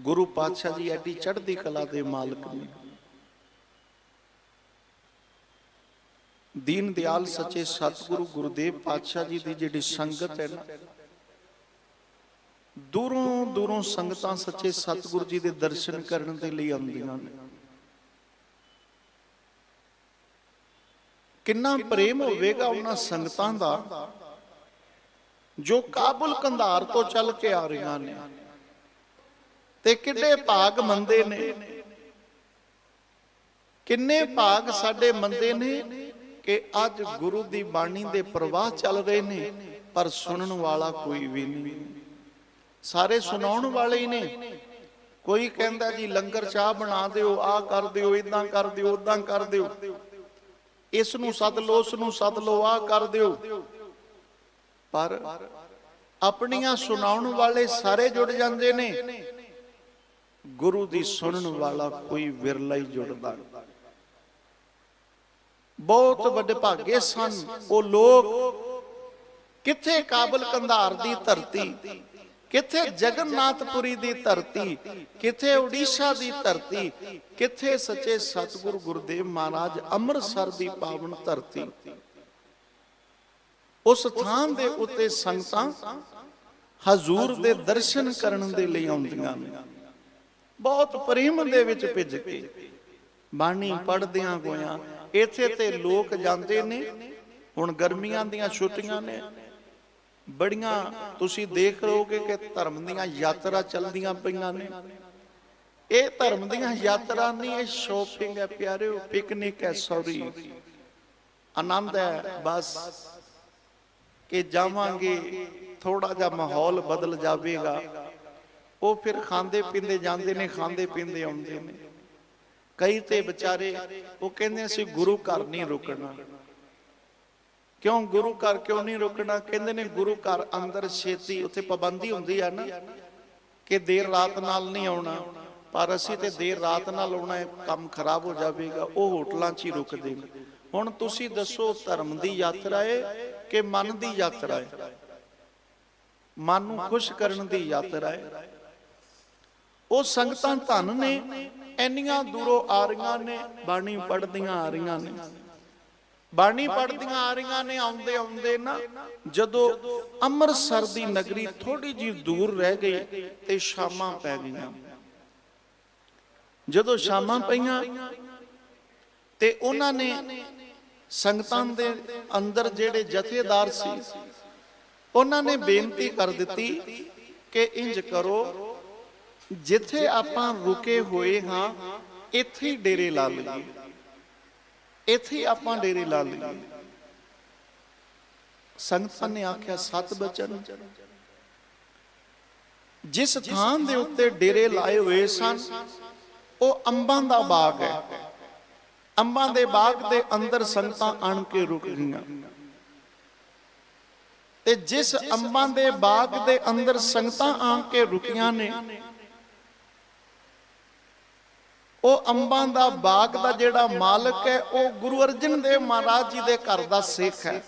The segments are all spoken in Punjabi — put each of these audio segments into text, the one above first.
ਗੁਰੂ ਪਾਤਸ਼ਾਹ ਜੀ ਐਡੀ ਚੜ੍ਹਦੀ ਕਲਾ ਦੇ ਮਾਲਕ ਨੇ। ਦੀਨ ਦਿਆਲ ਸੱਚੇ ਸਤਿਗੁਰੂ ਗੁਰਦੇਵ ਪਾਤਸ਼ਾਹ ਜੀ ਦੀ ਜਿਹੜੀ ਸੰਗਤ ਹੈ ਨਾ, ਦੂਰੋਂ ਦੂਰੋਂ ਸੰਗਤਾਂ ਸੱਚੇ ਸਤਿਗੁਰੂ ਜੀ ਦੇ ਦਰਸ਼ਨ ਕਰਨ ਦੇ ਲਈ ਆਉਂਦੀਆਂ ਨੇ। ਕਿੰਨਾ ਪ੍ਰੇਮ ਹੋਵੇਗਾ ਉਹਨਾਂ ਸੰਗਤਾਂ ਦਾ ਜੋ ਕਾਬੁਲ ਕੰਧਾਰ ਤੋਂ ਚੱਲ ਕੇ ਆ ਰਹੀਆਂ ਨੇ। ਤੇ ਕਿੰਨੇ ਭਾਗ ਮੰਦੇ ਨੇ? ਕਿੰਨੇ ਭਾਗ ਸਾਡੇ ਮੰਦੇ ਨੇ ਕਿ ਅੱਜ ਗੁਰੂ ਦੀ ਬਾਣੀ ਦੇ ਪ੍ਰਵਾਹ ਚੱਲ ਰਹੇ ਨੇ, ਪਰ ਸੁਣਨ ਵਾਲਾ ਕੋਈ ਵੀ ਨਹੀਂ। ਸਾਰੇ ਸੁਣਾਉਣ ਵਾਲੇ ਹੀ ਨੇ। ਕੋਈ ਕਹਿੰਦਾ ਜੀ, ਲੰਗਰ ਚਾਹ ਬਣਾ ਦਿਓ, ਆਹ ਕਰ ਦਿਓ ਇਦਾਂ ਕਰ ਦਿਓ ਉਦਾਂ ਕਰ ਦਿਓ। ਇਸ ਨੂੰ ਸੱਦ ਲਓ, ਉਸ ਨੂੰ ਸੱਦ ਲਓ, ਆਹ ਕਰ ਦਿਓ। ਪਰ ਆਪਣੀਆਂ ਸੁਣਾਉਣ ਵਾਲੇ ਸਾਰੇ ਜੁੜ ਜਾਂਦੇ ਨੇ। ਗੁਰੂ ਦੀ ਸੁਣਨ ਵਾਲਾ ਕੋਈ ਵਿਰਲਾ ਹੀ ਜੁੜਦਾ। ਬਹੁਤ ਵੱਡੇ ਭਾਗੇ ਸਨ। ਉਹ ਲੋਕ ਕਿੱਥੇ ਕਾਬਲ ਕੰਧਾਰ ਦੀ ਧਰਤੀ, ਕਿੱਥੇ ਜਗਨਨਾਥਪੁਰੀ ਦੀ ਧਰਤੀ, ਕਿੱਥੇ ਉੜੀਸਾ ਦੀ ਧਰਤੀ, ਕਿੱਥੇ ਸੱਚੇ ਸਤਿਗੁਰ ਗੁਰਦੇਵ ਮਹਾਰਾਜ ਅੰਮ੍ਰਿਤਸਰ ਦੀ ਪਾਵਨ ਧਰਤੀ। ਉਸ ਥਾਂ ਦੇ ਉੱਤੇ ਸੰਗਤਾਂ ਹਜ਼ੂਰ ਦੇ ਦਰਸ਼ਨ ਕਰਨ ਦੇ ਲਈ ਆਉਂਦੀਆਂ ਨੇ। ਬਹੁਤ ਪ੍ਰੇਮ ਦੇ ਵਿੱਚ ਭਿੱਜ ਕੇ। ਬਾਣੀ ਪੜਦਿਆਂ ਗੋਇਆਂ ਇੱਥੇ ਤੇ ਲੋਕ ਜਾਂਦੇ ਨੇ, ਹੁਣ ਗਰਮੀਆਂ ਦੀਆਂ ਛੁੱਟੀਆਂ ਨੇ। ਬੜੀਆਂ ਤੁਸੀਂ ਦੇਖ ਰਹੋਗੇ ਕਿ ਧਰਮ ਦੀਆਂ ਯਾਤਰਾ ਚੱਲਦੀਆਂ ਪਈਆਂ ਨੇ। ਇਹ ਧਰਮ ਦੀਆਂ ਯਾਤਰਾ ਨਹੀਂ, ਇਹ ਸ਼ੋਪਿੰਗ ਹੈ ਪਿਆਰਿਓ ਪਿਕਨਿਕ ਹੈ ਸੌਰੀ ਆਨੰਦ ਹੈ, ਬਸ। ਕਿ ਜਾਵਾਂਗੇ ਥੋੜਾ ਜਿਹਾ ਮਾਹੌਲ ਬਦਲ ਜਾਵੇਗਾ। ਉਹ ਫਿਰ ਖਾਂਦੇ ਪੀਂਦੇ ਜਾਂਦੇ ਨੇ, ਖਾਂਦੇ ਪੀਂਦੇ ਆਉਂਦੇ ਨੇ। ਕਈ ਤੇ ਵਿਚਾਰੇ ਉਹ ਕਹਿੰਦੇ ਅਸੀਂ ਗੁਰੂ ਘਰ ਨਹੀਂ ਰੁਕਣਾ। ਕਿਉਂ ਗੁਰੂ ਘਰ ਕਿਉਂ ਨਹੀਂ ਰੁਕਣਾ? ਕਹਿੰਦੇ ਨੇ ਗੁਰੂ ਘਰ ਅੰਦਰ ਛੇਤੀ ਉੱਥੇ ਪਾਬੰਦੀ ਹੁੰਦੀ ਆ ਨਾ ਕਿ ਦੇਰ ਰਾਤ ਨਾਲ ਨਹੀਂ ਆਉਣਾ, ਪਰ ਅਸੀਂ ਤੇ ਦੇਰ ਰਾਤ ਨਾਲ ਆਉਣਾ ਕੰਮ ਖਰਾਬ ਹੋ ਜਾਵੇਗਾ, ਉਹ ਹੋਟਲਾਂ 'ਚ ਹੀ ਰੁਕਦੇ ਨੇ। ਹੁਣ ਤੁਸੀਂ ਦੱਸੋ ਧਰਮ ਦੀ ਯਾਤਰਾ ਹੈ ਕਿ ਮਨ ਦੀ ਯਾਤਰਾ ਹੈ? ਮਨ ਨੂੰ ਖੁਸ਼ ਕਰਨ ਦੀ ਯਾਤਰਾ ਹੈ? ਉਹ ਸੰਗਤਾਂ ਧਨ ਨੇ, ਇੰਨੀਆਂ ਦੂਰੋਂ ਆ ਰਹੀਆਂ ਨੇ, ਬਾਣੀ ਪੜ੍ਹਦੀਆਂ ਆ ਰਹੀਆਂ ਨੇ। ਬਾਣੀ ਪੜ੍ਹਦੀਆਂ ਆ ਰਹੀਆਂ ਨੇ, ਆਉਂਦੇ ਆਉਂਦੇ ਨਾ, ਜਦੋਂ ਅੰਮ੍ਰਿਤਸਰ ਦੀ ਨਗਰੀ ਥੋੜੀ ਜਿਹੀ ਦੂਰ ਰਹਿ ਗਈ ਤੇ ਸ਼ਾਮਾਂ ਪੈ ਗਈਆਂ। ਜਦੋਂ ਸ਼ਾਮਾਂ ਪਈਆਂ ਤੇ ਉਹਨਾਂ ਨੇ ਸੰਗਤਾਂ ਦੇ ਅੰਦਰ ਜਿਹੜੇ ਜਥੇਦਾਰ ਸੀ, ਉਹਨਾਂ ਨੇ ਬੇਨਤੀ ਕਰ ਦਿੱਤੀ ਕਿ ਇੰਜ ਕਰੋ ਜਿੱਥੇ ਆਪਾਂ ਰੁਕੇ ਹੋਏ ਹਾਂ, ਇੱਥੇ ਹੀ ਡੇਰੇ ਲਾ ਲਈਏ। ਇੱਥੇ ਆਪਾਂ ਡੇਰੇ ਲਾ ਲਈਏ। ਸੰਗਤਾਂ ਨੇ ਆਖਿਆ, ਸਤ ਬਚਨ। ਜਿਸ ਥਾਂ ਦੇ ਉੱਤੇ ਡੇਰੇ ਲਾਏ ਹੋਏ ਸਨ, ਉਹ ਅੰਬਾਂ ਦਾ ਬਾਗ ਹੈ। ਅੰਬਾਂ ਦੇ ਬਾਗ ਦੇ ਅੰਦਰ ਸੰਗਤਾਂ ਆਣ ਕੇ ਰੁਕ ਗਈਆਂ। ਤੇ ਜਿਸ ਅੰਬਾਂ ਦੇ ਬਾਗ ਦੇ ਅੰਦਰ ਸੰਗਤਾਂ ਆਣ ਕੇ ਰੁਕੀਆਂ ਨੇ ਉਹ ਅੰਬਾਂ ਦਾ ਬਾਗ ਦਾ ਜਿਹੜਾ ਮਾਲਕ ਹੈ, ਉਹ ਗੁਰੂ ਅਰਜਨ ਦੇਵ ਮਹਾਰਾਜ ਜੀ ਦੇ ਘਰ ਦਾ ਸਿੱਖ ਹੈ।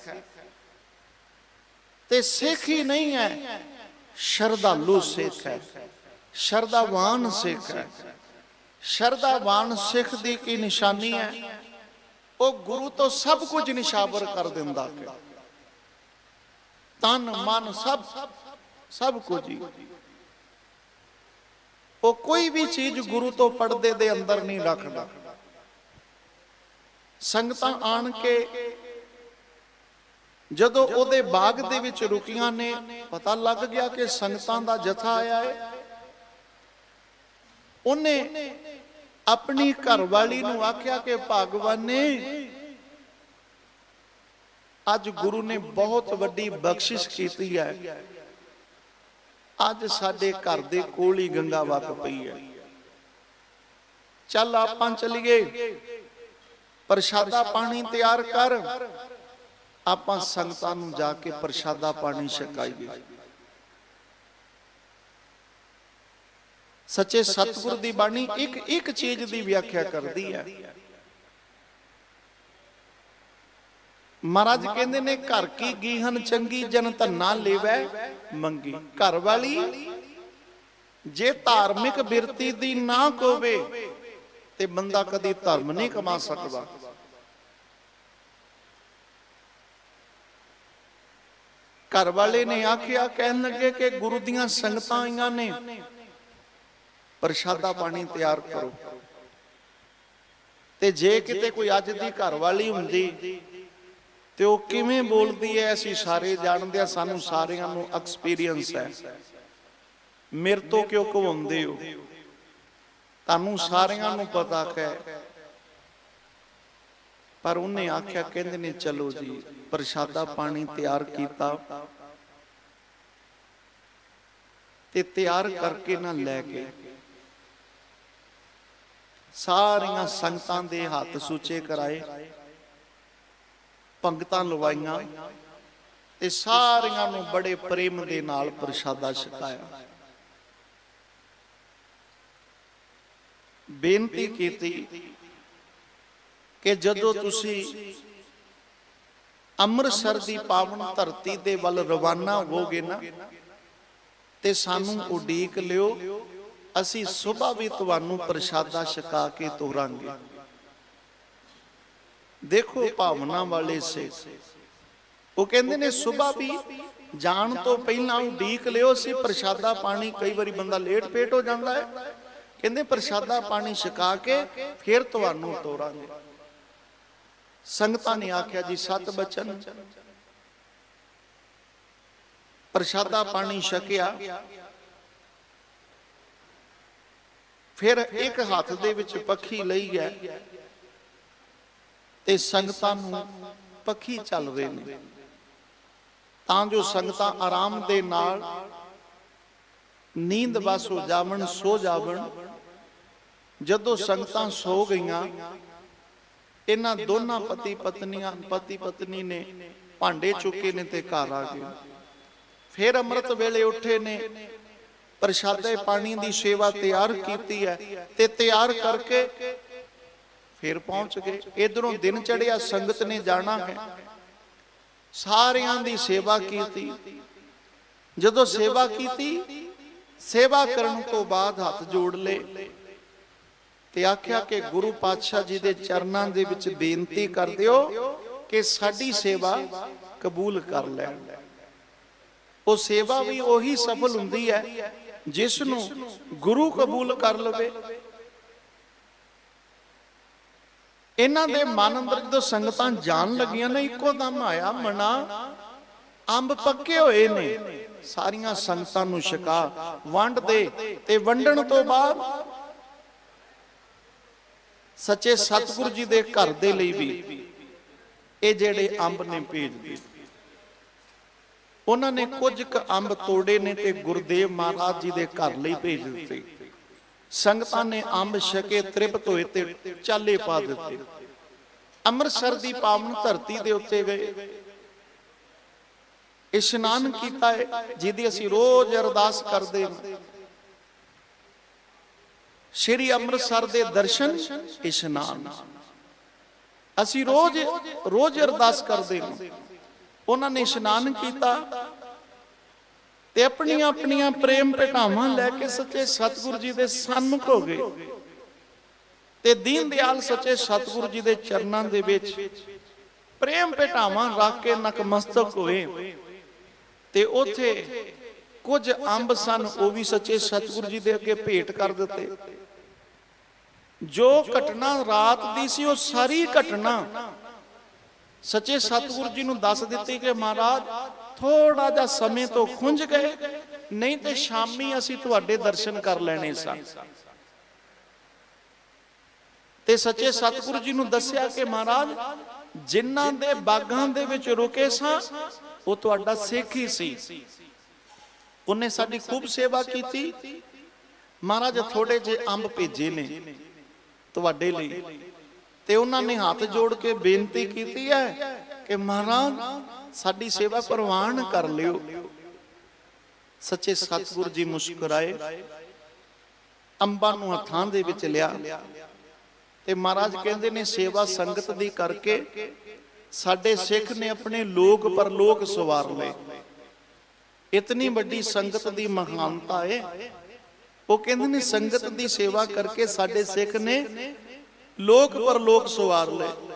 ਤੇ ਸਿੱਖ ਹੀ ਨਹੀਂ ਹੈ, ਸ਼ਰਧਾਲੂ ਸਿੱਖ ਹੈ। ਸ਼ਰਧਾਵਾਨ ਸਿੱਖ ਹੈ। ਸ਼ਰਧਾਵਾਨ ਸਿੱਖ ਦੀ ਕੀ ਨਿਸ਼ਾਨੀ ਹੈ? ਉਹ ਗੁਰੂ ਤੋਂ ਸਭ ਕੁਝ ਨਿਸ਼ਾਵਰ ਕਰ ਦਿੰਦਾ ਹੈ। ਤਨ, ਮਨ ਸਭ ਸਭ ਕੁਝ ਹੀ। ਉਹ ਕੋਈ ਵੀ ਚੀਜ਼ ਗੁਰੂ ਤੋਂ ਪਰਦੇ ਦੇ ਅੰਦਰ ਨਹੀਂ ਰੱਖਦਾ। ਸੰਗਤਾਂ ਆਣ ਕੇ ਜਦੋਂ ਉਹਦੇ ਬਾਗ ਦੇ ਵਿੱਚ ਰੁਕੀਆਂ ਨੇ, ਪਤਾ ਲੱਗ ਗਿਆ ਕਿ ਸੰਗਤਾਂ ਦਾ ਜਥਾ ਆਇਆ ਹੈ ਉਹਨੇ ਆਪਣੀ ਘਰਵਾਲੀ ਨੂੰ ਆਖਿਆ ਕਿ ਭਗਵਾਨੇ, ਅੱਜ ਗੁਰੂ ਨੇ ਬਹੁਤ ਵੱਡੀ ਬਖਸ਼ਿਸ਼ ਕੀਤੀ ਹੈ। ਅੱਜ ਸਾਡੇ ਘਰ ਦੇ ਕੋਲ ਹੀ ਗੰਗਾ ਵਗ ਪਈ ਹੈ। ਚੱਲ ਆਪਾਂ ਚਲੀਏ। ਪ੍ਰਸ਼ਾਦਾ ਪਾਣੀ ਤਿਆਰ ਕਰ। ਆਪਾਂ ਸੰਗਤਾਂ ਨੂੰ ਜਾ ਕੇ ਪ੍ਰਸ਼ਾਦਾ ਪਾਣੀ ਛਕਾਈਏ। ਸੱਚੇ ਸਤਿਗੁਰ ਦੀ ਬਾਣੀ ਇੱਕ ਇੱਕ ਚੀਜ਼ ਦੀ ਵਿਆਖਿਆ ਕਰਦੀ ਹੈ। ਮਹਾਰਾਜ ਕਹਿੰਦੇ ਨੇ, ਘਰ ਕੀ ਗੀਹਨ ਚੰਗੀ ਜਨ ਧੰਨਾ ਲੇਵੈ, ਮੰਗੀ ਘਰ ਵਾਲੀ। ਜੇ ਧਾਰਮਿਕ ਬਿਰਤੀ ਦੀ ਨਾ ਕੋਵੇ, ਤੇ ਬੰਦਾ ਕਦੀ ਧਰਮ ਨਹੀਂ ਕਮਾ ਸਕਦਾ। ਘਰ ਵਾਲੇ ਨੇ ਆਖਿਆ, ਕਹਿਣ ਲੱਗੇ ਕਿ ਗੁਰੂ ਦੀਆਂ ਸੰਗਤਾਂ ਆਈਆਂ ਨੇ। ਪ੍ਰਸ਼ਾਦਾ ਪਾਣੀ ਤਿਆਰ ਕਰੋ। ਤੇ ਜੇ ਕਿਤੇ ਕੋਈ ਅੱਜ ਦੀ ਘਰ ਵਾਲੀ ਹੁੰਦੀ ਤੇ ਉਹ ਕਿਵੇਂ ਬੋਲਦੀ ਐ ਅਸੀਂ ਸਾਰੇ ਜਾਣਦੇ ਆ ਸਾਨੂੰ ਸਾਰਿਆਂ ਨੂੰ ਐਕਸਪੀਰੀਅੰਸ ਹੈ। ਮੇਰੇ ਤੋਂ ਕਿਉਂ ਕਵਾਉਂਦੇ ਹੋ? ਤੁਹਾਨੂੰ ਸਾਰਿਆਂ ਨੂੰ ਪਤਾ ਹੈ। ਪਰ ਉਹਨੇ ਆਖਿਆ, ਕਹਿੰਦੇ ਨੇ, ਚਲੋ ਜੀ, ਪ੍ਰਸ਼ਾਦਾ ਪਾਣੀ ਤਿਆਰ ਕੀਤਾ ਤੇ ਤਿਆਰ ਕਰਕੇ ਨਾ ਲੈ ਕੇ ਸਾਰੀਆਂ ਸੰਗਤਾਂ ਦੇ ਹੱਥ ਸੂਚੇ ਕਰਾਏ। ਪੰਗਤਾਂ ਲਵਾਈਆਂ ਤੇ ਸਾਰਿਆਂ ਨੂੰ ਬੜੇ ਪ੍ਰੇਮ ਦੇ ਨਾਲ ਪ੍ਰਸ਼ਾਦਾ ਛਕਾਇਆ। ਬੇਨਤੀ ਕੀਤੀ ਕਿ ਜਦੋਂ ਤੁਸੀਂ ਅੰਮ੍ਰਿਤਸਰ ਦੀ ਪਾਵਨ ਧਰਤੀ ਦੇ ਵੱਲ ਰਵਾਨਾ ਹੋਗੇ ਨਾ, ਤੇ ਸਾਨੂੰ ਉਡੀਕ ਲਿਓ, ਅਸੀਂ ਸਵੇਰ ਵੀ ਤੁਹਾਨੂੰ ਪ੍ਰਸ਼ਾਦਾ ਛਕਾ ਕੇ ਤੋਰਾਂਗੇ। ਦੇਖੋ ਭਾਵਨਾ ਵਾਲੇ ਸੇ। ਉਹ ਕਹਿੰਦੇ ਨੇ ਸਵੇਰ ਵੀ ਜਾਣ ਤੋਂ ਪਹਿਲਾਂ ਉਡੀਕ ਲਿਓ, ਅਸੀਂ ਪ੍ਰਸ਼ਾਦਾ ਪਾਣੀ ਕਈ ਵਾਰੀ ਬੰਦਾ ਲੇਟ ਪੇਟ ਹੋ ਜਾਂਦਾ ਹੈ। ਕਹਿੰਦੇ, ਪ੍ਰਸ਼ਾਦਾ ਪਾਣੀ ਛਕਾ ਕੇ ਫਿਰ ਤੁਹਾਨੂੰ ਤੋਰਾਂਗੇ। ਸੰਗਤਾਂ ਨੇ ਆਖਿਆ, ਜੀ, ਸਤ ਬਚਨ। ਪ੍ਰਸ਼ਾਦਾ ਪਾਣੀ ਛਕਿਆ। ਫਿਰ ਇੱਕ ਹੱਥ ਦੇ ਵਿੱਚ ਪੱਖੀ ਲਈ ਗਿਆ ਤੇ ਸੰਗਤਾਂ ਨੂੰ ਪੱਖੀ ਚੱਲ ਰਹੇ ਨੇ। ਤਾਂ ਜੋ ਸੰਗਤਾਂ ਆਰਾਮ ਦੇ ਨਾਲ ਨੀਂਦ ਬਸ ਹੋ ਜਾਵਣ, ਸੋ ਜਾਵਣ। ਜਦੋਂ ਸੰਗਤਾਂ ਸੋ ਗਈਆਂ, ਇਹਨਾਂ ਦੋਨਾਂ ਪਤੀ ਪਤਨੀਆਂ ਪਤੀ ਪਤਨੀ ਨੇ ਭਾਂਡੇ ਚੁੱਕੇ ਨੇ ਤੇ ਘਰ ਆ ਗਏ। ਫਿਰ ਅੰਮ੍ਰਿਤ ਵੇਲੇ ਉੱਠੇ ਨੇ, ਪ੍ਰਸ਼ਾਦੇ ਪਾਣੀ ਦੀ ਸੇਵਾ ਤਿਆਰ ਕੀਤੀ ਹੈ ਤੇ ਤਿਆਰ ਕਰਕੇ ਫਿਰ ਪਹੁੰਚ ਗਏ। ਇਧਰੋਂ ਦਿਨ ਚੜਿਆ ਸੰਗਤ ਨੇ ਜਾਣਾ। ਹੈ ਸਾਰਿਆਂ ਦੀ ਸੇਵਾ ਕੀਤੀ। ਜਦੋਂ ਸੇਵਾ ਕੀਤੀ, ਸੇਵਾ ਕਰਨ ਤੋਂ ਬਾਅਦ ਹੱਥ ਜੋੜ ਲਏ ਤੇ ਆਖਿਆ ਕਿ ਗੁਰੂ ਪਾਤਸ਼ਾਹ ਜੀ ਦੇ ਚਰਨਾਂ ਦੇ ਵਿੱਚ ਬੇਨਤੀ ਕਰ ਦਿਓ ਕਿ ਸਾਡੀ ਸੇਵਾ ਕਬੂਲ ਕਰ ਲੈਣ। ਉਹ ਸੇਵਾ ਵੀ ਉਹੀ ਸਫਲ ਹੁੰਦੀ ਹੈ ਜਿਸ ਨੂੰ ਗੁਰੂ ਕਬੂਲ ਕਰ ਲਵੇ। ਇਹਨਾਂ ਦੇ ਮਨ ਅੰਦਰ ਜਦੋਂ ਸੰਗਤਾਂ ਜਾਣ ਲੱਗੀਆਂ ਨਾ ਇੱਕੋ ਦਮ ਆਇਆ ਮਨਾ। ਅੰਬ ਪੱਕੇ ਹੋਏ ਨੇ। ਸਾਰੀਆਂ ਸੰਗਤਾਂ ਨੂੰ ਛਕਾ। ਵੰਡ ਦੇ ਤੇ ਵੰਡਣ ਤੋਂ ਬਾਅਦ ਸੱਚੇ ਸਤਿਗੁਰੂ ਜੀ ਦੇ ਘਰ ਦੇ ਲਈ ਵੀ ਇਹ ਜਿਹੜੇ ਅੰਬ ਨੇ ਭੇਜ ਦਿੱਤੇ ਉਹਨਾਂ ਨੇ ਕੁਝ ਕੁ ਅੰਬ ਤੋੜੇ ਨੇ ਤੇ ਗੁਰਦੇਵ ਮਹਾਰਾਜ ਜੀ ਦੇ ਘਰ ਲਈ ਭੇਜ ਦਿੱਤੇ ਸੰਗਤਾਂ ਨੇ ਅੰਬ ਛਕੇ ਤ੍ਰਿਪਤ ਹੋਏ ਤੇ ਚਾਲੇ ਪਾ ਦਿੱਤੇ। ਅੰਮ੍ਰਿਤਸਰ ਦੀ ਪਾਵਨ ਧਰਤੀ ਦੇ ਉੱਤੇ ਗਏ। ਇਸ਼ਨਾਨ ਕੀਤਾ ਹੈ ਜਿਹਦੀ ਅਸੀਂ ਰੋਜ਼ ਅਰਦਾਸ ਕਰਦੇ ਹਾਂ। ਸ਼੍ਰੀ ਅੰਮ੍ਰਿਤਸਰ ਦੇ ਦਰਸ਼ਨ, ਇਸ਼ਨਾਨ। ਅਸੀਂ ਰੋਜ਼ ਰੋਜ਼ ਅਰਦਾਸ ਕਰਦੇ ਹਾਂ। ਉਹਨਾਂ ਨੇ ਇਸ਼ਨਾਨ ਕੀਤਾ ਤੇ ਆਪਣੀਆਂ ਆਪਣੀਆਂ ਪ੍ਰੇਮ ਭੇਟਾਵਾਂ ਲੈ ਕੇ ਸੱਚੇ ਸਤਿਗੁਰੂ ਜੀ ਦੇ ਸਨਮੁਖ ਹੋ ਗਏ। ਤੇ ਦੀਨ ਦਿਆਲ ਸੱਚੇ ਸਤਿਗੁਰੂ ਜੀ ਦੇ ਚਰਨਾਂ ਦੇ ਵਿੱਚ ਪ੍ਰੇਮ ਭਟਾਵਾਂ ਰੱਖ ਕੇ ਨਕਮਸਤਕ ਹੋਏ। ਤੇ ਉਥੇ ਕੁਝ ਅੰਬ ਸਨ, ਉਹ ਵੀ ਸੱਚੇ ਸਤਿਗੁਰੂ ਜੀ ਦੇ ਅੱਗੇ ਭੇਟ ਕਰ ਦਿੱਤੇ। ਜੋ ਘਟਨਾ ਰਾਤ ਦੀ ਸੀ, ਉਹ ਸਾਰੀ ਘਟਨਾ ਸੱਚੇ ਸਤਿਗੁਰੂ ਜੀ ਨੂੰ ਦੱਸ ਦਿੱਤੀ ਕਿ ਮਹਾਰਾਜ ਥੋੜਾ ਜਿਹਾ ਸਮੇਂ ਤੋਂ ਖੁੰਝ ਗਏ। ਨਹੀਂ ਤੇ ਸ਼ਾਮੀ ਅਸੀਂ ਤੁਹਾਡੇ ਦਰਸ਼ਨ ਕਰ ਲੈਣੇ ਸਨ ਤੇ ਸੱਚੇ ਸਤਿਗੁਰੂ ਜੀ ਨੂੰ ਦੱਸਿਆ ਕਿ ਮਹਾਰਾਜ, ਜਿਨ੍ਹਾਂ ਦੇ ਬਾਗਾਂ ਦੇ ਵਿੱਚ ਰੁਕੇ ਸਾਂ, ਉਹ ਤੁਹਾਡਾ ਸਿੱਖ ਹੀ ਸੀ। ਉਹਨੇ ਸਾਡੀ ਖੂਬ ਸੇਵਾ ਕੀਤੀ। ਮਹਾਰਾਜ ਥੋੜੇ ਜਿਹੇ ਅੰਬ ਭੇਜੇ ਨੇ ਤੁਹਾਡੇ ਲਈ। ਤੇ ਉਹਨਾਂ ਨੇ ਹੱਥ ਜੋੜ ਕੇ ਬੇਨਤੀ ਕੀਤੀ ਹੈ ਕਿ ਮਹਾਰਾਜ ਸਾਡੀ ਸੇਵਾ ਪ੍ਰਵਾਨ ਕਰ ਲਿਓ। ਸੱਚੇ ਸਤਿਗੁਰੂ ਜੀ ਮੁਸਕਰਾਏ। ਅੰਬਾਂ ਨੂੰ ਹੱਥਾਂ ਦੇ ਵਿੱਚ ਲਿਆ। ਤੇ ਮਹਾਰਾਜ ਕਹਿੰਦੇ ਨੇ ਸੇਵਾ ਸੰਗਤ ਦੀ ਕਰਕੇ ਸਾਡੇ ਸਿੱਖ ਨੇ ਆਪਣੇ ਲੋਕ ਪਰਲੋਕ ਸਵਾਰ ਲਏ। ਇਤਨੀ ਵੱਡੀ ਸੰਗਤ ਦੀ ਮਹਾਨਤਾ ਏ। ਉਹ ਕਹਿੰਦੇ ਨੇ ਸੰਗਤ ਦੀ ਸੇਵਾ ਕਰਕੇ ਸਾਡੇ ਸਿੱਖ ਨੇ ਲੋਕ ਪਰਲੋਕ ਸਵਾਰ ਲਏ।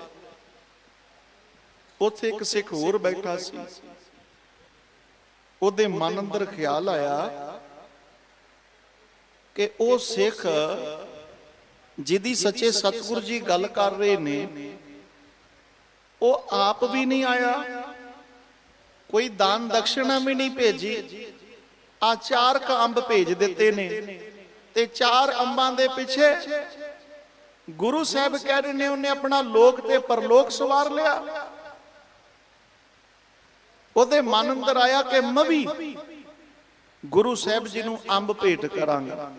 ਉੱਥੇ ਇੱਕ ਸਿੱਖ ਹੋਰ ਬੈਠਾ ਸੀ। ਉਹਦੇ ਮਨ ਅੰਦਰ ਖਿਆਲ ਆਇਆ ਕਿ ਉਹ ਸਿੱਖ ਜਿਹਦੀ ਸੱਚੇ ਸਤਿਗੁਰੂ ਜੀ ਗੱਲ ਕਰ ਰਹੇ ਨੇ ਉਹ ਆਪ ਵੀ ਨਹੀਂ ਆਇਆ। ਕੋਈ ਦਾਨ ਦਕਸ਼ਣਾ ਵੀ ਨਹੀਂ ਭੇਜੀ। ਆ ਚਾਰ ਕ ਅੰਬ ਭੇਜ ਦਿੱਤੇ ਨੇ ਤੇ ਚਾਰ ਅੰਬਾਂ ਦੇ ਪਿੱਛੇ ਗੁਰੂ ਸਾਹਿਬ ਕਹਿ ਰਹੇ ਨੇ ਉਹਨੇ ਆਪਣਾ ਲੋਕ ਤੇ ਪਰਲੋਕ ਸਵਾਰ ਲਿਆ। ਉਹਦੇ ਮਨ ਅੰਦਰ ਆਇਆ ਕਿ ਮੈਂ ਵੀ ਗੁਰੂ ਸਾਹਿਬ ਜੀ ਨੂੰ ਅੰਬ ਭੇਟ ਕਰਾਂਗਾ।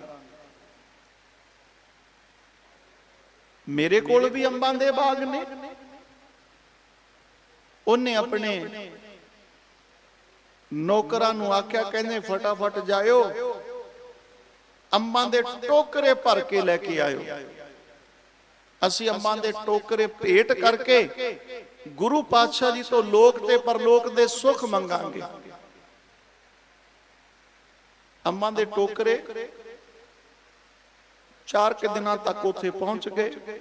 ਮੇਰੇ ਕੋਲ ਵੀ ਅੰਬਾਂ ਦੇ ਬਾਗ ਨੇ। ਉਹਨੇ ਆਪਣੇ ਨੌਕਰਾਂ ਨੂੰ ਆਖਿਆ, ਕਹਿੰਦੇ, ਫਟਾਫਟ ਜਾਇਓ, ਅੰਬਾਂ ਦੇ ਟੋਕਰੇ ਭਰ ਕੇ ਲੈ ਕੇ ਆਇਓ। ਅਸੀਂ ਅੰਬਾਂ ਦੇ ਟੋਕਰੇ ਭੇਟ ਕਰਕੇ ਗੁਰੂ ਪਾਤਸ਼ਾਹ ਜੀ ਤੋਂ ਲੋਕ ਤੇ ਪਰਲੋਕ ਦੇ ਸੁੱਖ ਮੰਗਾਂਗੇ। ਅੰਬਾਂ ਦੇ ਟੋਕਰੇ ਚਾਰ ਕੁ ਦਿਨਾਂ ਤੱਕ ਉੱਥੇ ਪਹੁੰਚ ਗਏ।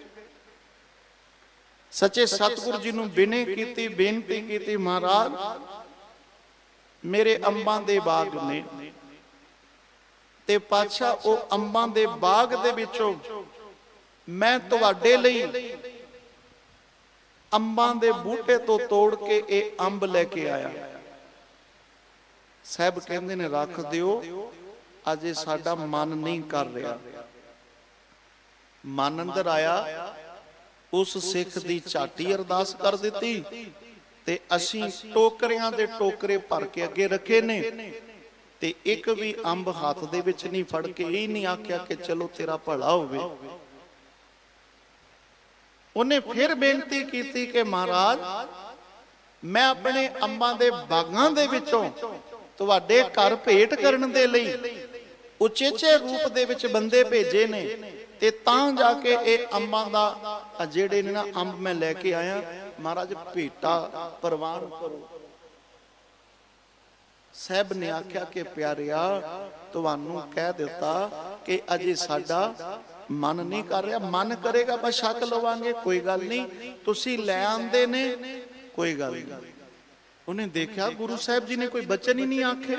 ਸੱਚੇ ਸਤਿਗੁਰੂ ਜੀ ਨੂੰ ਬਿਨੇ ਕੀਤੀ, ਬੇਨਤੀ ਕੀਤੀ, ਮਹਾਰਾਜ, ਮੇਰੇ ਅੰਬਾਂ ਦੇ ਬਾਗ ਨੇ। ਤੇ ਪਾਤਸ਼ਾਹ ਉਹ ਅੰਬਾਂ ਦੇ ਬਾਗ ਦੇ ਵਿੱਚੋਂ ਮੈਂ ਤੁਹਾਡੇ ਲਈ ਅੰਬਾਂ ਦੇ ਬੂਟੇ ਤੋਂ ਤੋੜ ਕੇ ਇਹ ਅੰਬ ਲੈ ਕੇ ਆਇਆ। ਸਾਹਿਬ ਕਹਿੰਦੇ ਨੇ, ਰੱਖ ਦਿਓ, ਅਜੇ ਸਾਡਾ ਮਨ ਨਹੀਂ ਕਰ ਰਿਹਾ। ਮਨ ਅੰਦਰ ਆਇਆ, ਉਸ ਸਿੱਖ ਦੀ ਝਾਟੀ ਅਰਦਾਸ ਕਰ ਦਿੱਤੀ ਤੇ ਅਸੀਂ ਟੋਕਰਿਆਂ ਦੇ ਟੋਕਰੇ ਭਰ ਕੇ ਅੱਗੇ ਰੱਖੇ ਨੇ ਤੇ ਇੱਕ ਵੀ ਅੰਬ ਹੱਥ ਦੇ ਵਿੱਚ ਨਹੀਂ ਫੜ ਕੇ ਇਹ ਨਹੀਂ ਆਖਿਆ ਕਿ ਚਲੋ ਤੇਰਾ ਭਲਾ ਹੋਵੇ। ਉਹਨੇ ਫਿਰ ਬੇਨਤੀ ਕੀਤੀ ਕਿ ਮਹਾਰਾਜ, ਮੈਂ ਆਪਣੇ ਅੰਬਾਂ ਦੇ ਬਾਗਾਂ ਦੇ ਵਿੱਚੋਂ ਤੁਹਾਡੇ ਘਰ ਭੇਟ ਕਰਨ ਦੇ ਲਈ ਉਚੇਚੇ ਰੂਪ ਦੇ ਵਿੱਚ ਬੰਦੇ ਭੇਜੇ ਨੇ ਤੇ ਤਾਂ ਜਾ ਕੇ ਇਹ ਅੰਬਾਂ ਦਾ ਜਿਹੜੇ ਨੇ ਨਾ ਅੰਬ ਮੈਂ ਲੈ ਕੇ ਆਇਆ, ਮਹਾਰਾਜ ਭੇਟਾ ਪ੍ਰਵਾਨ ਕਰੋ। ਸਾਹਿਬ ਨੇ ਆਖਿਆ ਕਿ ਪਿਆਰਿਆ, ਤੁਹਾਨੂੰ ਕਹਿ ਦਿੱਤਾ ਕਿ ਅਜੇ ਸਾਡਾ ਮਨ ਨਹੀਂ ਕਰ ਰਿਹਾ, ਮਨ ਕਰੇਗਾ ਬਸ ਛੱਕ ਲਵਾਂਗੇ, ਕੋਈ ਗੱਲ ਨਹੀਂ, ਤੁਸੀਂ ਲੈ ਆਂਦੇ ਨੇ, ਕੋਈ ਗੱਲ ਨਹੀਂ। ਉਹਨੇ ਦੇਖਿਆ, ਗੁਰੂ ਸਾਹਿਬ ਜੀ ਨੇ ਕੋਈ ਬਚਨ ਹੀ ਨਹੀਂ ਆਖੇ।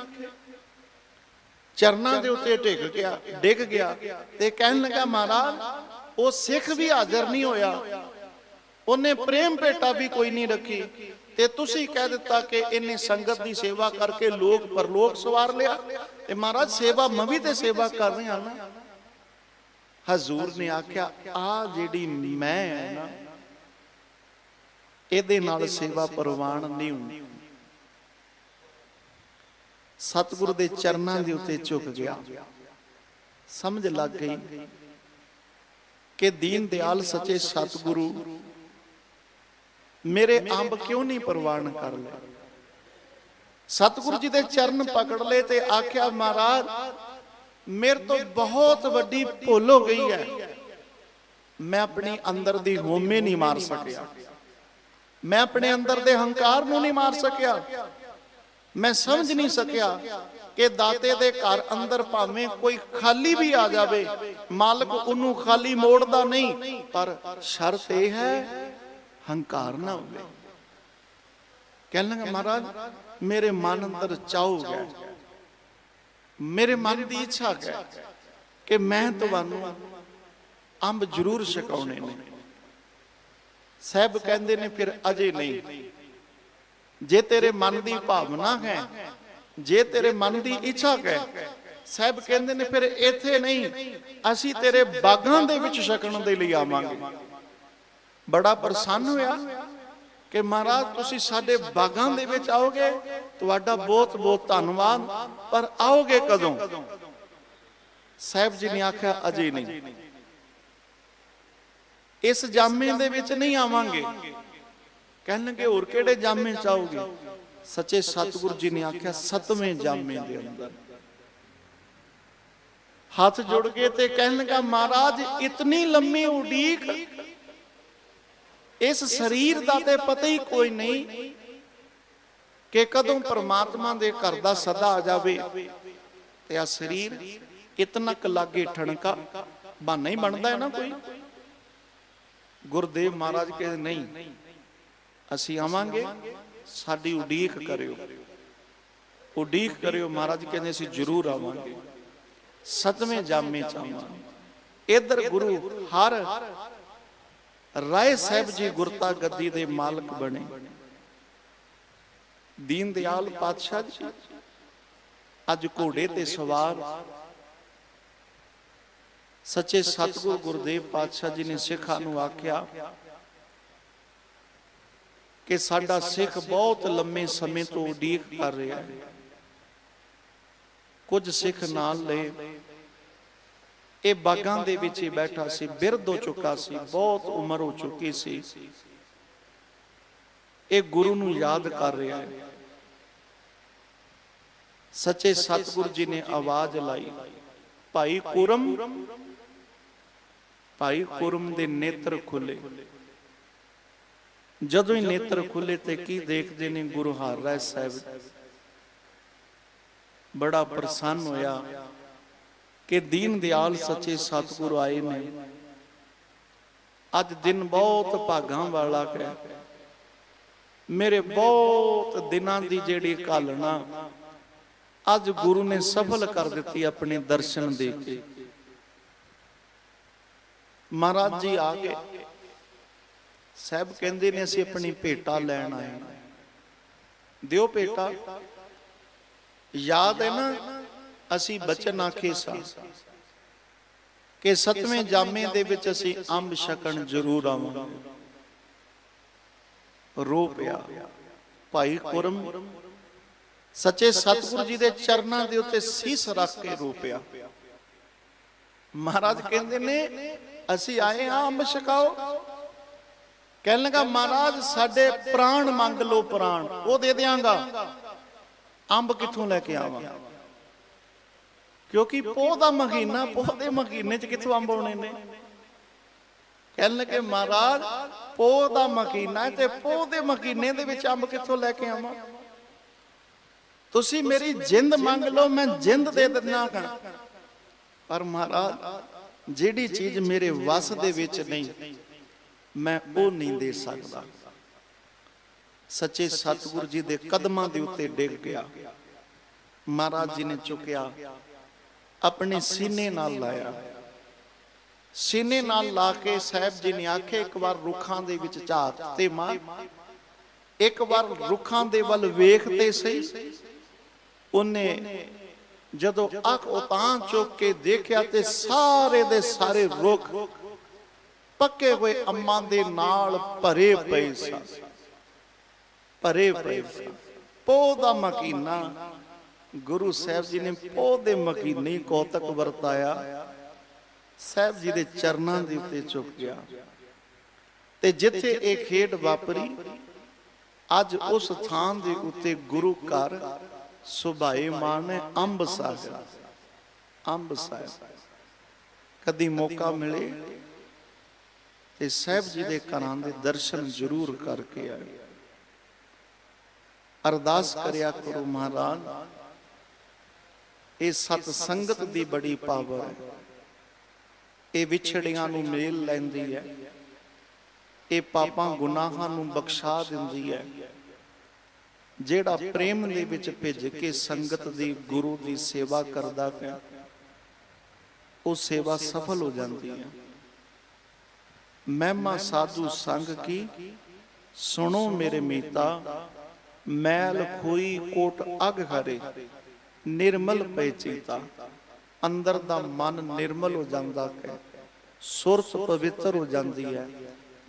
ਚਰਨਾਂ ਦੇ ਉੱਤੇ ਟਿਕ ਗਿਆ, ਡਿੱਗ ਗਿਆ ਤੇ ਕਹਿਣ ਲੱਗਾ, ਮਹਾਰਾਜ, ਉਹ ਸਿੱਖ ਵੀ ਹਾਜ਼ਰ ਨਹੀਂ ਹੋਇਆ। ਉਹਨੇ ਪ੍ਰੇਮ ਭੇਟਾ ਵੀ ਕੋਈ ਨਹੀਂ ਰੱਖੀ। ਤੇ ਤੁਸੀਂ ਕਹਿ ਦਿੱਤਾ ਕਿ ਇਹਨੇ ਸੰਗਤ ਦੀ ਸੇਵਾ ਕਰਕੇ ਲੋਕ ਪਰਲੋਕ ਸਵਾਰ ਲਿਆ। ਤੇ ਮਹਾਰਾਜ, ਸੇਵਾ, ਮੈਂ ਵੀ ਤੇ ਸੇਵਾ ਕਰ ਰਿਹਾ ਨਾ। ਹਜ਼ੂਰ ਨੇ ਆਖਿਆ ਆ ਜਿਹੜੀ ਮੈਂ ਹੈ ਨਾ ਇਹਦੇ ਨਾਲ ਸੇਵਾ ਪ੍ਰਵਾਨ ਨਹੀਂ ਹੁੰਦੀ। ਸਤਿਗੁਰੂ ਦੇ ਚਰਨਾਂ ਦੇ ਉੱਤੇ ਝੁਕ ਗਿਆ। ਸਮਝ ਲੱਗ ਗਈ ਕਿ ਦੀਨ ਦਿਆਲ ਸੱਚੇ ਸਤਿਗੁਰੂ ਮੇਰੇ ਅੰਬ ਕਿਉਂ ਨਹੀਂ ਪ੍ਰਵਾਨ ਕਰ ਲਏ? ਸਤਿਗੁਰੂ ਜੀ ਦੇ ਚਰਨ ਪਕੜ ਲਏ ਤੇ ਆਖਿਆ ਮਹਾਰਾਜ ਮੇਰੇ ਤੋਂ ਬਹੁਤ ਵੱਡੀ ਭੁੱਲ ਹੋ ਗਈ ਹੈ। ਮੈਂ ਆਪਣੀ ਅੰਦਰ ਦੀ ਹੋਮੇ ਨਹੀਂ ਮਾਰ ਸਕਿਆ। ਮੈਂ ਆਪਣੇ ਅੰਦਰ ਦੇ ਹੰਕਾਰ ਨੂੰ ਨਹੀਂ ਮਾਰ ਸਕਿਆ। ਮੈਂ ਸਮਝ ਨਹੀਂ ਸਕਿਆ ਕਿ ਦਾਤੇ ਦੇ ਘਰ ਅੰਦਰ ਭਾਵੇਂ ਕੋਈ ਖਾਲੀ ਵੀ ਆ ਜਾਵੇ, ਮਾਲਕ ਉਹਨੂੰ ਖਾਲੀ ਮੋੜਦਾ ਨਹੀਂ, ਪਰ ਸ਼ਰਤ ਇਹ ਹੈ, ਹੰਕਾਰ ਨਾ ਹੋਵੇ। ਕਹਿਣ ਲੱਗਾ, ਮਹਾਰਾਜ, ਮੇਰੇ ਮਨ ਅੰਦਰ ਚਾਹੂ ਹੈ। ਮੇਰੇ ਮਨ ਦੀ ਇੱਛਾ ਹੈ ਕਿ ਮੈਂ ਤੁਹਾਨੂੰ ਅੰਬ ਜ਼ਰੂਰ ਛਕਾਉਣੇ ਨੇ। ਸਾਹਿਬ ਕਹਿੰਦੇ ਨੇ, ਫਿਰ ਅਜੇ ਨਹੀਂ। ਜੇ ਤੇਰੇ ਮਨ ਦੀ ਭਾਵਨਾ ਹੈ, ਜੇ ਤੇਰੇ ਮਨ ਦੀ ਇੱਛਾ ਹੈ, ਸਾਹਿਬ ਕਹਿੰਦੇ ਨੇ, ਫਿਰ ਇੱਥੇ ਨਹੀਂ, ਅਸੀਂ ਤੇਰੇ ਬਾਗਾਂ ਦੇ ਵਿੱਚ ਛਕਣ ਦੇ ਲਈ ਆਵਾਂਗੇ। ਬੜਾ ਪ੍ਰਸੰਨ ਹੋਇਆ। ਕਿ ਮਹਾਰਾਜ, ਤੁਸੀਂ ਸਾਡੇ ਬਾਗਾਂ ਦੇ ਵਿੱਚ ਆਓਗੇ, ਤੁਹਾਡਾ ਬਹੁਤ ਬਹੁਤ ਧੰਨਵਾਦ, ਪਰ ਆਓਗੇ ਕਦੋਂ? ਸਾਹਿਬ ਜੀ ਨੇ ਆਖਿਆ, ਅਜੇ ਨਹੀਂ। ਇਸ ਜਾਮੇ ਦੇ ਵਿੱਚ ਨਹੀਂ ਆਵਾਂਗੇ। ਕਹਿਣਗੇ, ਹੋਰ ਕਿਹੜੇ ਜਾਮੇ ਚ ਆਓਗੇ? ਸੱਚੇ ਸਤਿਗੁਰੂ ਜੀ ਨੇ ਆਖਿਆ, ਸਤਵੇਂ ਜਾਮੇ ਦੇ ਅੰਦਰ। ਹੱਥ ਜੁੜ ਕੇ ਤੇ ਕਹਿਣ ਮਹਾਰਾਜ, ਇਤਨੀ ਲੰਮੀ ਉਡੀਕ ਇਸ ਸਰੀਰ ਦਾ ਤੇ ਪਤਾ ਹੀ ਕੋਈ ਨਹੀਂ ਕਿ ਕਦੋਂ ਪ੍ਰਮਾਤਮਾ ਦੇ ਘਰ ਦਾ ਸਦਾ ਆ ਜਾਵੇ ਤੇ ਆ ਸਰੀਰ ਇਤਨਾ ਕ ਲਾਗੇ ਠਣਕਾ। ਬਹਾਨਾ ਹੀ ਬਣਦਾ ਹੈ ਨਾ ਕੋਈ? ਗੁਰਦੇਵ ਮਹਾਰਾਜ ਕਹਿੰਦੇ ਨਹੀਂ ਅਸੀਂ ਆਵਾਂਗੇ ਸਾਡੀ ਉਡੀਕ ਕਰਿਓ। ਉਡੀਕ ਕਰਿਓ ਮਹਾਰਾਜ ਕਹਿੰਦੇ ਅਸੀਂ ਜ਼ਰੂਰ ਆਵਾਂਗੇ। ਸਤਵੇਂ ਜਾਮੇ ਚ ਆਵਾਂਗੇ। ਇਧਰ ਗੁਰੂ ਹਰ ਰਾਏ ਸਾਹਿਬ ਜੀ ਗੁਰਤਾ ਗੱਦੀ ਦੇ ਮਾਲਕ ਬਣੇ। ਦੀਨ ਦਿਆਲ ਪਾਤਸ਼ਾਹ ਜੀ, ਅੱਜ ਘੋੜੇ ਤੇ ਸਵਾਰ। ਸੱਚੇ ਸਤਿਗੁਰ ਗੁਰਦੇਵ ਪਾਤਸ਼ਾਹ ਜੀ ਨੇ ਸਿੱਖਾਂ ਨੂੰ ਆਖਿਆ ਕਿ ਸਾਡਾ ਸਿੱਖ ਬਹੁਤ ਲੰਮੇ ਸਮੇਂ ਤੋਂ ਉਡੀਕ ਕਰ ਰਿਹਾ ਹੈ। ਕੁਝ ਸਿੱਖ ਨਾਲ ਲਏ। ਇਹ ਬਾਗਾਂ ਦੇ ਵਿੱਚ ਹੀ ਬੈਠਾ ਸੀ, ਬਿਰਧ ਹੋ ਚੁੱਕਾ ਸੀ, ਬਹੁਤ ਉਮਰ ਹੋ ਚੁੱਕੀ ਸੀ। ਇਹ ਗੁਰੂ ਨੂੰ ਯਾਦ ਕਰ ਰਿਹਾ ਹੈ। ਸੱਚੇ ਸਤਿਗੁਰੂ ਜੀ ਨੇ ਆਵਾਜ਼ ਲਾਈ, ਭਾਈ ਕੁਰਮ ਭਾਈ ਕੁਰਮ ਦੇ ਨੇਤਰ ਖੁੱਲੇ। ਜਦੋਂ ਹੀ ਨੇਤਰ ਖੁੱਲੇ ਤੇ ਕੀ ਦੇਖਦੇ ਨੇ ਗੁਰੂ ਹਰਿਰਾਏ ਸਾਹਿਬ? ਬੜਾ ਪ੍ਰਸੰਨ ਹੋਇਆ। ਕਿ ਦੀਨ ਦਿਆਲ ਸੱਚੇ ਸਤਿਗੁਰ ਆਏ ਨੇ। ਅੱਜ ਦਿਨ ਬਹੁਤ ਭਾਗਾਂ ਵਾਲਾ ਹੈ ਮੇਰੇ ਬਹੁਤ ਦਿਨਾਂ ਦੀ ਜਿਹੜੀ ਕਾਲਣਾ ਅੱਜ ਗੁਰੂ ਨੇ ਸਫਲ ਕਰ ਦਿੱਤੀ ਆਪਣੇ ਦਰਸ਼ਨ ਦੇ ਕੇ। ਮਹਾਰਾਜ ਜੀ ਆ ਗਏ ਸਾਹਿਬ ਕਹਿੰਦੇ ਨੇ, ਅਸੀਂ ਆਪਣੀ ਭੇਟਾ ਲੈਣ ਆਏ। ਦਿਓ ਭੇਟਾ। ਯਾਦ ਹੈ ਨਾ ਅਸੀਂ ਬਚਨ ਆਖੇ ਸਾਂ ਕਿ ਸਤਵੇਂ ਜਾਮੇ ਦੇ ਵਿੱਚ ਅਸੀਂ ਅੰਬ ਛਕਣ ਜ਼ਰੂਰ ਆਵਾਂਗੇ। ਰੋ ਪਿਆ। ਭਾਈ ਕੁਰਮ। ਸੱਚੇ ਸਤਿਗੁਰੂ ਜੀ ਦੇ ਚਰਨਾਂ ਦੇ ਉੱਤੇ ਸੀਸ ਰੱਖ ਕੇ ਰੋ ਪਿਆ। ਮਹਾਰਾਜ ਕਹਿੰਦੇ ਨੇ ਅਸੀਂ ਆਏ ਹਾਂ ਅੰਬ ਛਕਾਓ। ਕਹਿਣ ਲੱਗਾ ਮਹਾਰਾਜ ਸਾਡੇ ਪ੍ਰਾਣ ਮੰਗ ਲੋ ਪ੍ਰਾਣ। ਉਹ ਦੇ ਦਿਆਂਗਾ। ਅੰਬ ਕਿੱਥੋਂ ਲੈ ਕੇ ਆਵਾਂ? ਕਿਉਂਕਿ ਪੋਹ ਦਾ ਮਹੀਨਾ, ਪੋਹ ਦੇ ਮਹੀਨੇ 'ਚ ਕਿੱਥੋਂ ਅੰਬ ਆਉਣੇ ਨੇ? ਕਹਿਣ ਲੱਗੇ, ਮਹਾਰਾਜ, ਪੋਹ ਦਾ ਮਹੀਨਾ ਤੇ ਪੋਹ ਦੇ ਮਹੀਨੇ ਦੇ ਵਿੱਚ ਅੰਬ ਕਿੱਥੋਂ ਲੈ ਕੇ ਆਵਾਂ? ਤੁਸੀਂ ਮੇਰੀ ਜਿੰਦ ਮੰਗ ਲਓ, ਮੈਂ ਜਿੰਦ ਦੇ ਦਿੰਦਾ ਹਾਂ। ਪਰ ਮਹਾਰਾਜ, ਜਿਹੜੀ ਚੀਜ਼ ਮੇਰੇ ਵੱਸ ਦੇ ਵਿੱਚ ਨਹੀਂ, ਮੈਂ ਉਹ ਨਹੀਂ ਦੇ ਸਕਦਾ। ਸੱਚੇ ਸਤਿਗੁਰੂ ਜੀ ਦੇ ਕਦਮਾਂ ਦੇ ਉੱਤੇ ਡਿੱਗ ਗਿਆ। ਮਹਾਰਾਜ ਜੀ ਨੇ ਚੁੱਕਿਆ। ਆਪਣੇ ਸੀਨੇ ਨਾਲ ਲਾਇਆ। ਸੀਨੇ ਨਾਲ ਲਾ ਕੇ ਸਾਹਿਬ ਜੀ ਨੇ ਆਖੇ ਇੱਕ ਵਾਰ ਰੁੱਖਾਂ ਦੇ ਵਿੱਚ ਝਾਕ ਤੇ ਮਾਂ ਇੱਕ ਵਾਰ ਰੁੱਖਾਂ ਦੇ ਵੱਲ ਵੇਖ ਤੇ ਸਹੀ। ਉਹਨੇ ਜਦੋਂ ਅੱਖ ਉਤਾਂ ਚੁੱਕ ਕੇ ਦੇਖਿਆ ਤੇ ਸਾਰੇ ਦੇ ਸਾਰੇ ਰੁੱਖ ਪੱਕੇ ਹੋਏ ਅੰਮਾਂ ਦੇ ਨਾਲ ਭਰੇ ਪਏ ਸਨ। ਭਰੇ ਪਏ ਸਨ। ਦਾ ਮਕੀਨਾ ਗੁਰੂ ਸਾਹਿਬ ਜੀ ਨੇ ਪੋਹ ਦੇ ਮਕੀਨੇ ਹੀ ਕੌਤਕ ਵਰਤਾਇਆ। ਸਾਹਿਬ ਜੀ ਦੇ ਚਰਨਾਂ ਦੇ ਉੱਤੇ ਝੁਕ ਗਿਆ। ਤੇ ਜਿੱਥੇ ਇਹ ਖੇਡ ਵਾਪਰੀ, ਅੱਜ ਉਸ ਥਾਂ ਦੇ ਉੱਤੇ ਗੁਰੂ ਘਰ ਸੁਭਾਏ ਮਾਨ ਅੰਬ ਸਾਗਰ ਅੰਬ ਸਾਹਿਬ ਕਦੀ ਮੌਕਾ ਮਿਲੇ ਤੇ ਸਾਹਿਬ ਜੀ ਦੇ ਘਰਾਂ ਦੇ ਦਰਸ਼ਨ ਜ਼ਰੂਰ ਕਰਕੇ ਆਏ। ਅਰਦਾਸ ਕਰਿਆ ਕਰੋ ਮਹਾਰਾਜ ਇਹ ਸਤ ਸੰਗਤ ਦੀ ਬੜੀ ਪਾਵਰ ਹੈ। ਇਹ ਵਿਛੜੀਆਂ ਨੂੰ ਮੇਲ ਲੈਂਦੀ ਹੈ। ਇਹ ਪਾਪਾਂ ਗੁਨਾਹਾਂ ਨੂੰ ਬਖਸ਼ਾ ਦਿੰਦੀ ਹੈ। ਜਿਹੜਾ ਪ੍ਰੇਮ ਦੇ ਵਿੱਚ ਭਿੱਜ ਕੇ ਸੰਗਤ ਦੀ, ਗੁਰੂ ਦੀ ਸੇਵਾ ਕਰਦਾ ਹੈ ਉਹ ਸੇਵਾ ਸਫਲ ਹੋ ਜਾਂਦੀ ਹੈ। ਮਹਿਮਾ ਸਾਧੂ ਸੰਗ ਕੀ, ਸੁਣੋ ਮੇਰੇ ਮੀਤਾ, ਮੈਲ ਖੋਈ ਕੋਟ ਅਗ ਹਰੇ। ਨਿਰਮਲ ਪੈ ਚੀਤਾ। ਅੰਦਰ ਦਾ ਮਨ ਨਿਰਮਲ ਹੋ ਜਾਂਦਾ ਹੈ। ਸੁਰਤ ਪਵਿੱਤਰ ਹੋ ਜਾਂਦੀ ਹੈ।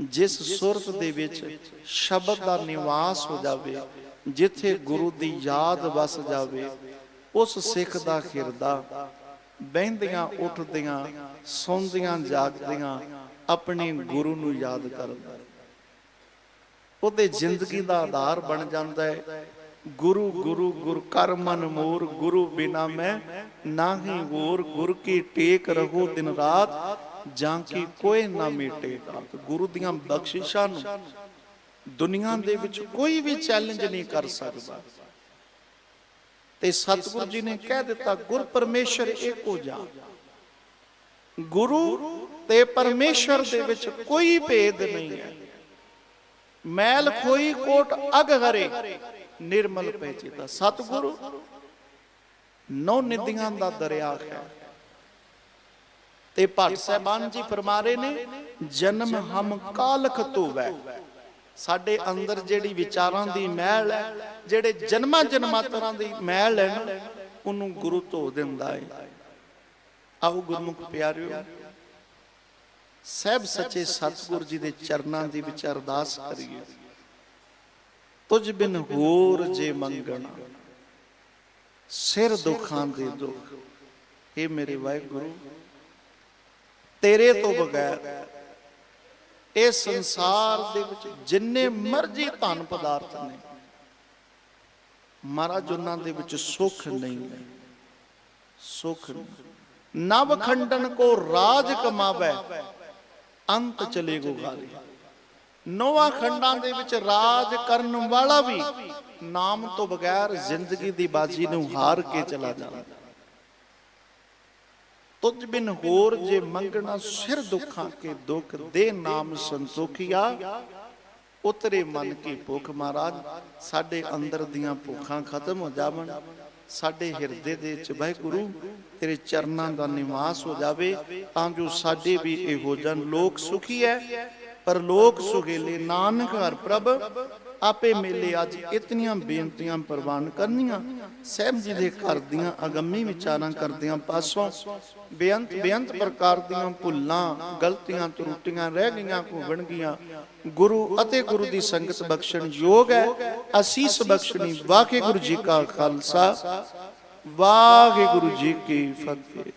ਜਿਸ ਸੁਰਤ ਦੇ ਵਿੱਚ ਸ਼ਬਦ ਦਾ ਨਿਵਾਸ ਹੋ ਜਾਵੇ, ਜਿੱਥੇ ਗੁਰੂ ਦੀ ਯਾਦ ਵਸ ਜਾਵੇ, ਉਸ ਸਿੱਖ ਦਾ ਹਿਰਦਾ। ਬਹਿੰਦੀਆਂ, ਉੱਠਦੀਆਂ, ਸੌਂਦੀਆਂ, ਜਾਗਦੀਆਂ ਆਪਣੇ ਗੁਰੂ ਨੂੰ ਯਾਦ ਕਰਦਾ। ਹੈ। ਉਹਦੇ ਜ਼ਿੰਦਗੀ ਦਾ ਆਧਾਰ ਬਣ ਜਾਂਦਾ ਹੈ। ਗੁਰੂ ਗੁਰੂ ਗੁਰ ਕਰ ਮਨ ਮੋਰ, ਗੁਰੂ ਬਿਨਾ ਮੈਂ ਨਾਹੀ ਹੋਰ, ਗੁਰ ਕੀ ਟੇਕ ਰਹੋ ਦਿਨ ਰਾਤ, ਜਾਂ ਕੀ ਕੋਈ ਨਾ ਮੇਟੇ ਦਾਤ ਗੁਰੂ ਦੀਆਂ ਬਖਸ਼ਿਸ਼ਾਂ ਨੂੰ ਦੁਨੀਆ ਦੇ ਵਿੱਚ ਕੋਈ ਵੀ ਚੈਲੰਜ ਨਹੀਂ ਕਰ ਸਕਦਾ। ਤੇ ਸਤਿਗੁਰੂ ਜੀ ਨੇ ਕਹਿ ਦਿੱਤਾ, ਗੁਰ ਪਰਮੇਸ਼ਰ ਏਕੋ ਜਾ ਗੁਰੂ ਤੇ ਪਰਮੇਸ਼ਰ ਦੇ ਵਿੱਚ ਕੋਈ ਭੇਦ ਨਹੀਂ ਹੈ। ਮੈਲ ਖੋਈ ਕੋਟ ਅਗ ਹਰੇ। ਨਿਰਮਲ ਪਹਿਚੇਤਾ ਸਤਿਗੁਰੂ, ਨੌ ਨਿਧੀਆਂ ਦਾ ਦਰਿਆ ਹੈ। ਤੇ ਭੱਟ ਸਾਹਿਬਾਨ ਜੀ ਫਰਮਾ ਰਹੇ ਨੇ, ਜਨਮ ਹਮ ਕਾਲਖ ਧੋਵੈ ਸਾਡੇ ਅੰਦਰ ਜਿਹੜੀ ਵਿਚਾਰਾਂ ਦੀ ਮਹਿਲ ਹੈ, ਜਿਹੜੇ ਜਨਮਾਂ ਜਨਮਾਂਤਰਾਂ ਦੀ ਮਹਿਲ ਹੈ ਨਾ, ਉਹਨੂੰ ਗੁਰੂ ਧੋ ਦਿੰਦਾ ਹੈ ਆਓ ਗੁਰਮੁਖ ਪਿਆਰਿਓ, ਸਹਿਬ ਸੱਚੇ ਸਤਿਗੁਰ ਜੀ ਦੇ ਚਰਨਾਂ ਦੀ ਵਿੱਚ ਅਰਦਾਸ ਕਰੀਏ। ਤੁਝ ਬਿਨ ਹੋਰ ਜੇ ਮੰਗਣਾ। ਸਿਰ ਦੁੱਖਾਂ ਦੇ ਦੁੱਖ। ਇਹ ਮੇਰੇ ਵਾਹਿਗੁਰੂ, ਤੇਰੇ ਤੋਂ ਬਗੈਰ ਇਹ ਸੰਸਾਰ ਦੇ ਵਿੱਚ ਜਿੰਨੇ ਮਰਜ਼ੀ ਧਨ ਪਦਾਰਥ ਨੇ, ਮਹਾਰਾਜ ਉਹਨਾਂ ਦੇ ਵਿੱਚ ਸੁੱਖ ਨਹੀਂ। ਹੈ ਸੁੱਖ ਨਵ ਖੰਡਨ ਕੋ ਰਾਜ ਕਮਾਵੇ, ਅੰਤ ਚਲੇ ਗੋ ਗਾਲੀ ਨੌਵਾਂ ਖੰਡਾਂ ਦੇ ਵਿੱਚ ਰਾਜ ਕਰਨ ਵਾਲਾ ਵੀ ਨਾਮ ਤੋਂ ਬਗੈਰ ਜ਼ਿੰਦਗੀ ਦੀ ਬਾਜੀ ਨੂੰ ਹਾਰ ਕੇ ਚਲਾ ਜਾਂਦਾ। ਤੁਝ ਬਿਨ ਹੋਰ ਜੇ ਮੰਗਣਾ ਸਿਰ ਦੁੱਖਾਂ ਕੇ ਦੁੱਖ ਦੇ ਨਾਮ ਸੰਤੋਖੀਆ, ਉਤਰੇ ਮਨ ਕੀ ਭੁੱਖ ਮਹਾਰਾਜ, ਸਾਡੇ ਅੰਦਰ ਦੀਆਂ ਭੁੱਖਾਂ ਖਤਮ ਹੋ ਜਾਵਣ, ਸਾਡੇ ਹਿਰਦੇ ਦੇ ਵਿੱਚ ਵਾਹਿਗੁਰੂ ਤੇਰੇ ਚਰਨਾਂ ਦਾ ਨਿਵਾਸ ਹੋ ਜਾਵੇ, ਤਾਂ ਜੋ ਸਾਡੇ ਵੀ ਇਹੋ ਜਨ ਲੋਕ ਸੁਖੀ ਹੈ ਪਰ ਲੋਕ ਸੁਹੇਲੇ, ਨਾਨਕ ਹਰ ਪ੍ਰਭ, ਆਪੇ ਮੇਲੇ ਅੱਜ ਇਤਨੀਆਂ ਬੇਨਤੀਆਂ ਪ੍ਰਵਾਨ ਕਰਨੀਆਂ। ਸਹਿਬ ਜੀ ਦੇ ਘਰ ਦੀਆਂ ਅਗੰਮੀ ਵਿਚਾਰਾਂ ਕਰਦਿਆਂ ਪਾਸੋਂ ਬੇਅੰਤ ਬੇਅੰਤ ਪ੍ਰਕਾਰ ਦੀਆਂ ਭੁੱਲਾਂ, ਗਲਤੀਆਂ, ਤਰੁੱਟੀਆਂ ਰਹਿ ਗਈਆਂ ਹੋਵਣ ਗਈਆਂ। ਗੁਰੂ ਅਤੇ ਗੁਰੂ ਦੀ ਸੰਗਤ ਬਖਸ਼ਣ ਯੋਗ ਹੈ। ਅਸੀਸ ਬਖਸ਼ਣੀ ਵਾਹਿਗੁਰੂ ਜੀ ਕਾ ਖਾਲਸਾ। ਵਾਹਿਗੁਰੂ ਜੀ ਕੀ ਫਤਿਹ।